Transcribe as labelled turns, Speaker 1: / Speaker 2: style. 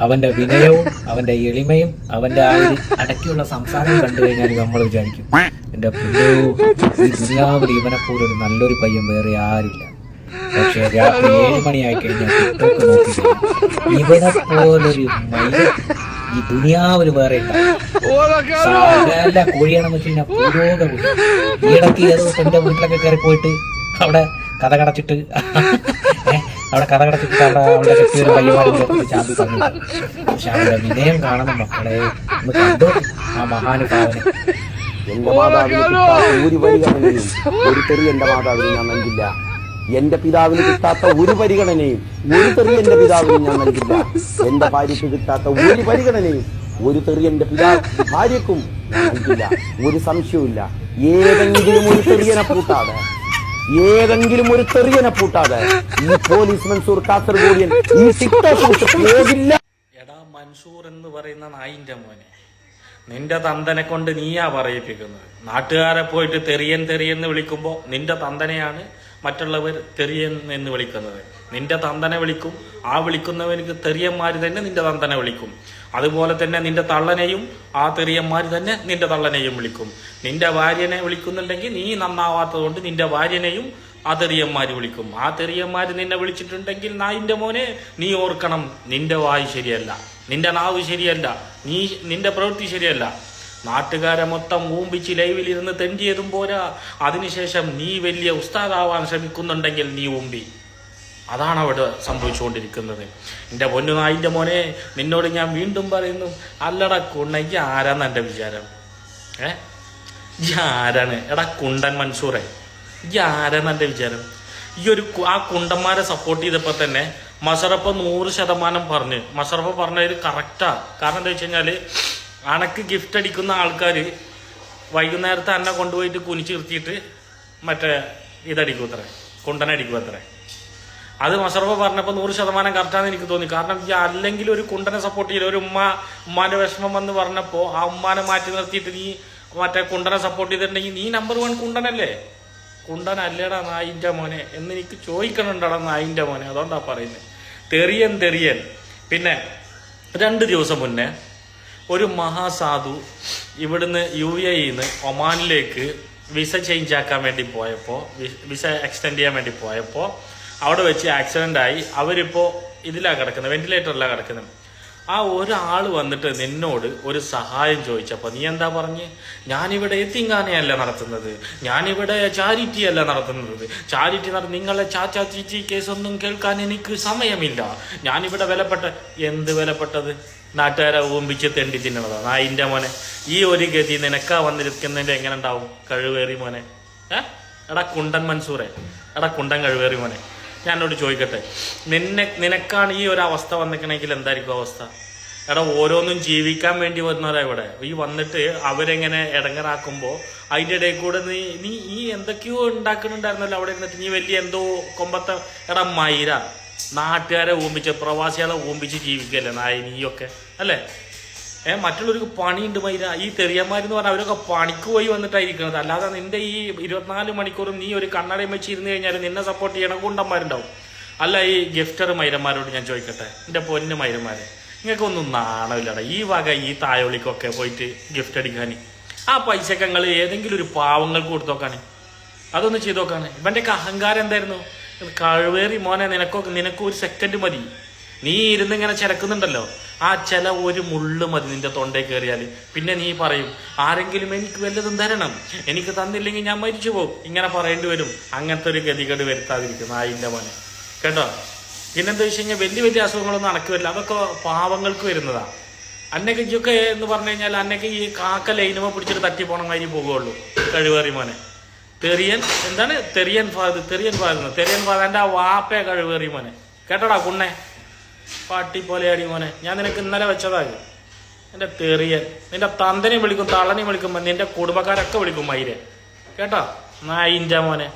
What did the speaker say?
Speaker 1: അവന്റെ വിനയവും അവന്റെ എളിമയും അവന്റെ ആ ഒരു അടക്കിയുള്ള സംസാരം കണ്ടു കഴിഞ്ഞാൽ നമ്മൾ വിചാരിക്കും എന്റെ പുല്ലോ ഈ ദുനിയാവിൽ ഇവനെ ഒരു നല്ലൊരു പയ്യൻ വേറെ ആരില്ല പക്ഷെ രാത്രി ഏഴ് മണിയായി കഴിഞ്ഞാൽ ടിക്ടോക്ക് നോക്കി കഴിഞ്ഞാൽ ഇവനെ പോലൊരു മൈല ഈ ദുനിയാവിൽ വേറെ കോഴിയാണെന്ന് വെച്ച് കഴിഞ്ഞാൽ ഈ ഇടയ്ക്ക് ഏതോ എന്റെ വീട്ടിലൊക്കെ കയറി പോയിട്ട് അവിടെ കഥ കടച്ചിട്ട് അവിടെ കഥ കടച്ചിട്ട് അവിടെ അവിടെ കെട്ടിയൊരു പയ്യന്മാരും ചാമ്പി പറഞ്ഞു പക്ഷെ വിനയം കാണണം മക്കളെ ഒന്ന് കണ്ടോ? ആ മഹാനുഭാവനെ.
Speaker 2: എന്റെ മാതാവിന് ഒരു പരിഗണനയും ഒരു തെറി എന്റെ മാതാവിന് ഞാൻ നൽകില്ല. എന്റെ പിതാവിന് കിട്ടാത്ത ഒരു പരിഗണനയും ഒരു തെറി എന്റെ പിതാവിന് ഞാൻ നൽകില്ല. എന്റെ ഭാര്യയ്ക്ക് കിട്ടാത്ത ഒരു പരിഗണനയും ഒരു തെറി എന്റെ പിതാ ഭാര്യക്കും നൽകില്ല. ഒരു സംശയവുമില്ല. ഏതെങ്കിലും ഒരു തെറിയനെ പൂട്ടാതെ ഏതെങ്കിലും ഒരു തെറിയനെ പൂട്ടാതെ. ഈ പോലീസ് മൻസൂർ കാസർഗോഡിയൻ ഈ ടിക്ടോക്ക് പോകില്ല
Speaker 3: എടാ മൻസൂർ എന്ന് പറയുന്ന നായിന്റെ മോനെ. നിന്റെ തന്തനെ കൊണ്ട് നീയാ പറയിപ്പിക്കുന്നത്. നാട്ടുകാരെ പോയിട്ട് തെറിയൻ തെറിയെന്ന് വിളിക്കുമ്പോ വിളിക്കുമ്പോൾ നിന്റെ തന്തനെയാണ് മറ്റുള്ളവർ തെറിയൻ എന്ന് വിളിക്കുന്നത്. നിന്റെ തന്തനെ വിളിക്കും. ആ വിളിക്കുന്നവർക്ക് തെറിയന്മാർ തന്നെ നിന്റെ തന്തനെ വിളിക്കും. അതുപോലെ തന്നെ നിന്റെ തള്ളനെയും ആ തെറിയന്മാർ തന്നെ നിന്റെ തള്ളനെയും വിളിക്കും. നിന്റെ ഭാര്യനെ വിളിക്കുന്നുണ്ടെങ്കിൽ നീ നന്നാവാത്തതുകൊണ്ട് നിന്റെ ഭാര്യനെയും ആ തെറിയന്മാര് വിളിക്കും. ആ തെറിയന്മാര് നിന്നെ വിളിച്ചിട്ടുണ്ടെങ്കിൽ നായിന്റെ മോനെ നീ ഓർക്കണം നിന്റെ വായു ശരിയല്ല. നിന്റെ നാവ് ശരിയല്ല. നീ നിന്റെ പ്രവൃത്തി ശരിയല്ല. നാട്ടുകാരെ മൊത്തം ഊമ്പിച്ച് ലൈവിൽ ഇരുന്ന് തെണ്ടിയതും പോരാ. അതിനുശേഷം നീ വലിയ ഉസ്താദാവാൻ ശ്രമിക്കുന്നുണ്ടെങ്കിൽ നീ ഊമ്പി. അതാണ് അവിടെ സംഭവിച്ചുകൊണ്ടിരിക്കുന്നത്. എന്റെ പൊന്നു നായിന്റെ മോനെ നിന്നോട് ഞാൻ വീണ്ടും പറയുന്നു അല്ലട കുണ്ണയ്ക്ക് ആരാന്ന് എന്റെ വിചാരം? ഏ? ഈ ആരാണ്? എടാ കുണ്ടൻ മൻസൂറേ ഈ ആരാന്ന് എന്റെ വിചാരം? ഈ ഒരു ആ കുണ്ടന്മാരെ സപ്പോർട്ട് ചെയ്തപ്പോൾ തന്നെ മഷറപ്പ നൂറ് ശതമാനം പറഞ്ഞ് മഷറപ്പ പറഞ്ഞതിൽ കറക്റ്റാ. കാരണം എന്താ വെച്ച് കഴിഞ്ഞാൽ അണക്ക് ഗിഫ്റ്റ് അടിക്കുന്ന ആൾക്കാർ വൈകുന്നേരത്തെ അന്നെ കൊണ്ടുപോയിട്ട് കുനിച്ച് നിർത്തിയിട്ട് മറ്റേ ഇതടിക്കും അത്രേ കുണ്ടനടിക്കും അത്രേ. അത് മഷറഫ് പറഞ്ഞപ്പോൾ നൂറ് ശതമാനം കറക്റ്റാന്ന് എനിക്ക് തോന്നി. കാരണം ഈ അല്ലെങ്കിൽ ഒരു കുണ്ടനെ സപ്പോർട്ട് ചെയ്യില്ല. ഒരു ഉമ്മ ഉമ്മാന്റെ വിഷമം എന്ന് പറഞ്ഞപ്പോൾ ആ ഉമ്മാനെ മാറ്റി നിർത്തിയിട്ട് നീ മറ്റേ കുണ്ടനെ സപ്പോർട്ട് ചെയ്തിട്ടുണ്ടെങ്കിൽ നീ നമ്പർ വൺ കുണ്ടനല്ലേ? കുണ്ടനല്ലേടാ നായിന്റെ മോനെ എന്ന് എനിക്ക് ചോദിക്കണുണ്ടടാ നായിന്റെ മോനെ. അതുകൊണ്ടാണ് പറയുന്നത് തെറിയൻ തെറിയൻ. പിന്നെ രണ്ട് ദിവസം മുന്നേ ഒരു മഹാസാധു ഇവിടുന്ന് യു എ നിന്ന് ഒമാനിലേക്ക് വിസ ചേഞ്ച് ആക്കാൻ വേണ്ടി പോയപ്പോൾ വിസ എക്സ്റ്റെൻഡ് ചെയ്യാൻ വേണ്ടി പോയപ്പോൾ അവിടെ വെച്ച് ആക്സിഡന്റ് ആയി. അവരിപ്പോൾ ഇതിലാണ് കിടക്കുന്നത് വെന്റിലേറ്ററിലാണ് കിടക്കുന്നത്. ആ ഒരാൾ വന്നിട്ട് നിന്നോട് ഒരു സഹായം ചോദിച്ചപ്പോൾ നീ എന്താ പറഞ്ഞ്? ഞാനിവിടെ എത്തിങ്ങാനയല്ല നടത്തുന്നത്. ഞാനിവിടെ ചാരിറ്റി അല്ല നടത്തുന്നത്. ചാരിറ്റി നട നിങ്ങളെ ചാച്ചാ ചീച്ചി കേസൊന്നും കേൾക്കാൻ എനിക്ക് സമയമില്ല. ഞാനിവിടെ വിലപ്പെട്ട എന്ത് വിലപ്പെട്ടത്? നാട്ടുകാരെ ഊമ്പിച്ച് തെണ്ടി തിന്നണതാ. നായിന്റെ മോനെ ഈ ഒരു ഗതി നിനക്കാ വന്നിരിക്കുന്നതിന്റെ എങ്ങനെ ഉണ്ടാവും? കഴിവേറി മോനെ. എടാ കുണ്ടൻ മൻസൂറെ എടാ കുണ്ടൻ കഴിവേറി മോനെ. ഞാൻ എന്നോട് ചോദിക്കട്ടെ നിന്നെ നിനക്കാണ് ഈ ഒരു അവസ്ഥ വന്നിക്കണമെങ്കിൽ എന്തായിരിക്കും അവസ്ഥ? എടാ ഓരോന്നും ജീവിക്കാൻ വേണ്ടി വന്നവരാ ഇവിടെ. ഈ വന്നിട്ട് അവരെങ്ങനെ ഇടങ്ങറാക്കുമ്പോ അതിന്റെ ഇടയിൽ കൂടെ നീ നീ ഈ എന്തൊക്കെയോ ഉണ്ടാക്കുന്നുണ്ടായിരുന്നല്ലോ അവിടെ ഇരുന്നിട്ട്. നീ വലിയ എന്തോ കൊമ്പത്തെ എടാ മൈര. നാട്ടുകാരെ ഊമ്പിച്ച് പ്രവാസികളെ ഊമ്പിച്ച് ജീവിക്കല്ലേ നായ നീയൊക്കെ അല്ലേ? ഏ മറ്റുള്ളവർക്ക് പണിയുണ്ട് മൈര. ഈ തെറിയന്മാരെന്ന് പറഞ്ഞാൽ അവരൊക്കെ പണിക്ക് പോയി വന്നിട്ടായിരിക്കുന്നത് അല്ലാതെ നിന്റെ ഈ ഇരുപത്തിനാല് മണിക്കൂറും നീ ഒരു കണ്ണടയും വെച്ച് ഇരുന്ന് കഴിഞ്ഞാൽ നിന്നെ സപ്പോർട്ട് ചെയ്യണ ഗുണ്ടന്മാരുണ്ടാവും. അല്ല ഈ ഗിഫ്റ്റർ മൈരന്മാരോട് ഞാൻ ചോദിക്കട്ടെ? എന്റെ പൊന്ന് മൈരന്മാരെ നിങ്ങൾക്കൊന്നും നാണമില്ലടാ. ഈ വക ഈ തായോളിക്കൊക്കെ പോയിട്ട് ഗിഫ്റ്റ് അടിക്കാൻ ആ പൈസക്കങ്ങൾ ഏതെങ്കിലും ഒരു പാവങ്ങൾക്ക് കൊടുത്തോക്കാണ് അതൊന്ന് ചെയ്തോക്കാണ് ഇവന്റെയൊക്കെ അഹങ്കാരം എന്തായിരുന്നു? കഴിവേറി മോനെ നിനക്കോ നിനക്ക് ഒരു സെക്കൻഡ് മതി. നീ ഇരുന്ന് ഇങ്ങനെ ചിലക്കുന്നുണ്ടല്ലോ. ആ ചില ഒരു മുള്ളു മതി നിന്റെ തൊണ്ടയിൽ കയറിയാൽ പിന്നെ നീ പറയും ആരെങ്കിലും എനിക്ക് വല്ലതും തരണം. എനിക്ക് തന്നില്ലെങ്കിൽ ഞാൻ മരിച്ചു പോകും. ഇങ്ങനെ പറയേണ്ടി വരും. അങ്ങനത്തെ ഒരു ഗതികേട് വരുത്താതിരിക്കും നായിന്റെ മോനെ. കേട്ടോ? പിന്നെന്താ വെച്ച് കഴിഞ്ഞാൽ വലിയ വലിയ അസുഖങ്ങളൊന്നും നടക്കുമല്ല അതൊക്കെ പാവങ്ങൾക്ക് വരുന്നതാ. അന്നൊക്കെ ഇതൊക്കെ എന്ന് പറഞ്ഞു കഴിഞ്ഞാൽ അന്നൊക്കെ ഈ കാക്ക ലൈനുമ പിടിച്ചിട്ട് തട്ടി പോണ മാതിരി പോകുള്ളൂ. കഴിവേറി മോനെ. തെറിയൻ എന്താണ്? തെറിയൻ ഫാദ് തെറിയൻ ഫാദ് തെറിയൻ ഫാദ് എന്റെ ആ വാപ്പയെ കഴിവേറി മോനെ. കേട്ടോടാ കുണ്ണെ? പാട്ടി പോലെ അടി മോനെ. ഞാൻ നിനക്ക് ഇന്നലെ വെച്ചതാണ് എന്റെ തെറിയൻ. നിന്റെ തന്തനെ വിളിക്കും തള്ളനെ വിളിക്കുമ്പോൾ നിന്റെ കുടുംബക്കാരൊക്കെ വിളിക്കും മയിരെ കേട്ടോ? നായിന്റെ മോനെ.